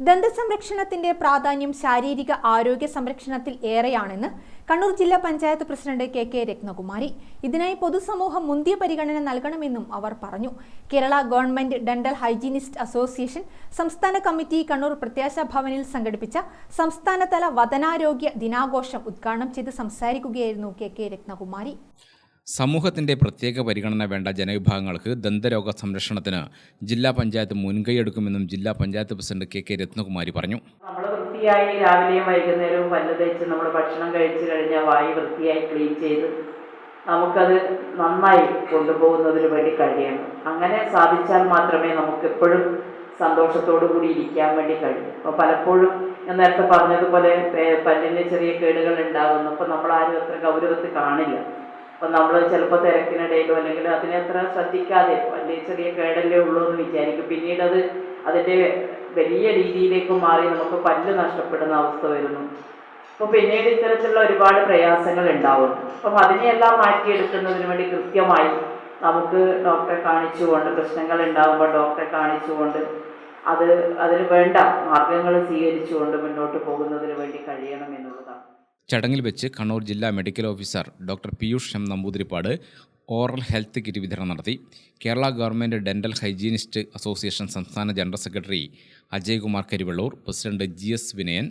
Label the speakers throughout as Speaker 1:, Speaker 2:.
Speaker 1: ദന്തസംരക്ഷണത്തിന്റെ പ്രാധാന്യം ശാരീരിക ആരോഗ്യ സംരക്ഷണത്തിൽ ഏറെയാണെന്ന് കണ്ണൂർ ജില്ലാ panchayat president K K Rathnakumari. ഇതിനായി പൊതുസമൂഹം മുന്തിയ പരിഗണന നൽകണമെന്നും അവർ പറഞ്ഞു. Kerala government dental hygienist association സംസ്ഥാന കമ്മിറ്റി കണ്ണൂർ പ്രത്യാശ ഭവനിൽ സംഘടിപ്പിച്ച സംസ്ഥാനതല വതനാരോഗ്യ ദിനാഘോഷം ഉദ്ഘാടനം ചെയ്ത് സംസാരിക്കുകയായിരുന്നു കെ കെ രത്നകുമാരി.
Speaker 2: സമൂഹത്തിന്റെ പ്രത്യേക പരിഗണന വേണ്ട ജനവിഭാഗങ്ങൾക്ക് ദന്തരോഗ സംരക്ഷണത്തിന് ജില്ലാ പഞ്ചായത്ത് മുൻകൈയെടുക്കുമെന്നും ജില്ലാ panchayat president K K Rathnakumari പറഞ്ഞു.
Speaker 3: നമ്മൾ വൃത്തിയായി രാവിലെയും വൈകുന്നേരവും പല്ല് തേച്ച് നമ്മൾ ഭക്ഷണം കഴിച്ചു കഴിഞ്ഞാൽ വായി വൃത്തിയായി ക്ലീൻ ചെയ്ത് നമുക്കത് നന്നായി കൊണ്ടുപോകുന്നതിന് വേണ്ടി കഴിയണം. അങ്ങനെ സാധിച്ചാൽ മാത്രമേ നമുക്ക് എപ്പോഴും സന്തോഷത്തോടു കൂടി ഇരിക്കാൻ വേണ്ടി കഴിയും. അപ്പോൾ പലപ്പോഴും ഞാൻ നേരത്തെ പറഞ്ഞതുപോലെ പല്ലിന് ചെറിയ കേടുകൾ ഉണ്ടാകുന്നു. അപ്പോൾ നമ്മൾ അത്ര ഗൗരവത്തിൽ കാണില്ല. അപ്പം നമ്മൾ ചിലപ്പോൾ തിരക്കിനിടയിലോ അല്ലെങ്കിൽ അതിനെ അത്ര ശ്രദ്ധിക്കാതെ വലിയ ചെറിയ കേടല്ലേ ഉള്ളൂ എന്ന് വിചാരിക്കും. പിന്നീട് അത് അതിന്റെ വലിയ രീതിയിലേക്ക് മാറി നമുക്ക് പല്ല് നഷ്ടപ്പെടുന്ന അവസ്ഥ വരുന്നു. അപ്പോൾ പിന്നീട് ഇത്തരത്തിലുള്ള ഒരുപാട് പ്രയാസങ്ങൾ ഉണ്ടാവും. അപ്പം അതിനെയെല്ലാം മാറ്റിയെടുക്കുന്നതിന് വേണ്ടി കൃത്യമായി നമുക്ക് ഡോക്ടറെ കാണിച്ചുകൊണ്ട് പ്രശ്നങ്ങൾ ഉണ്ടാകുമ്പോൾ ഡോക്ടറെ കാണിച്ചുകൊണ്ട് അത് അതിന് വേണ്ട മാർഗങ്ങൾ സ്വീകരിച്ചുകൊണ്ട് മുന്നോട്ട് പോകുന്നതിന് വേണ്ടി കഴിയണം എന്നുള്ളതാണ്.
Speaker 2: ചടങ്ങിൽ വെച്ച് കണ്ണൂർ ജില്ലാ medical officer doctor Piyush M Namboothiripad oral health kit വിതരണം നടത്തി. Kerala government dental hygienist association സംസ്ഥാന general secretary Ajaykumar Karivellur president G S Vinayan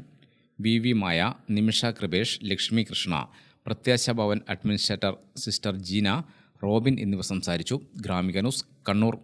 Speaker 2: V V Maya Nimisha Kripesh Lakshmi Krishna Prathyasha Bhavan administrator sister Jeena Robin എന്നിവർ സംസാരിച്ചു. Gramika news Kannur.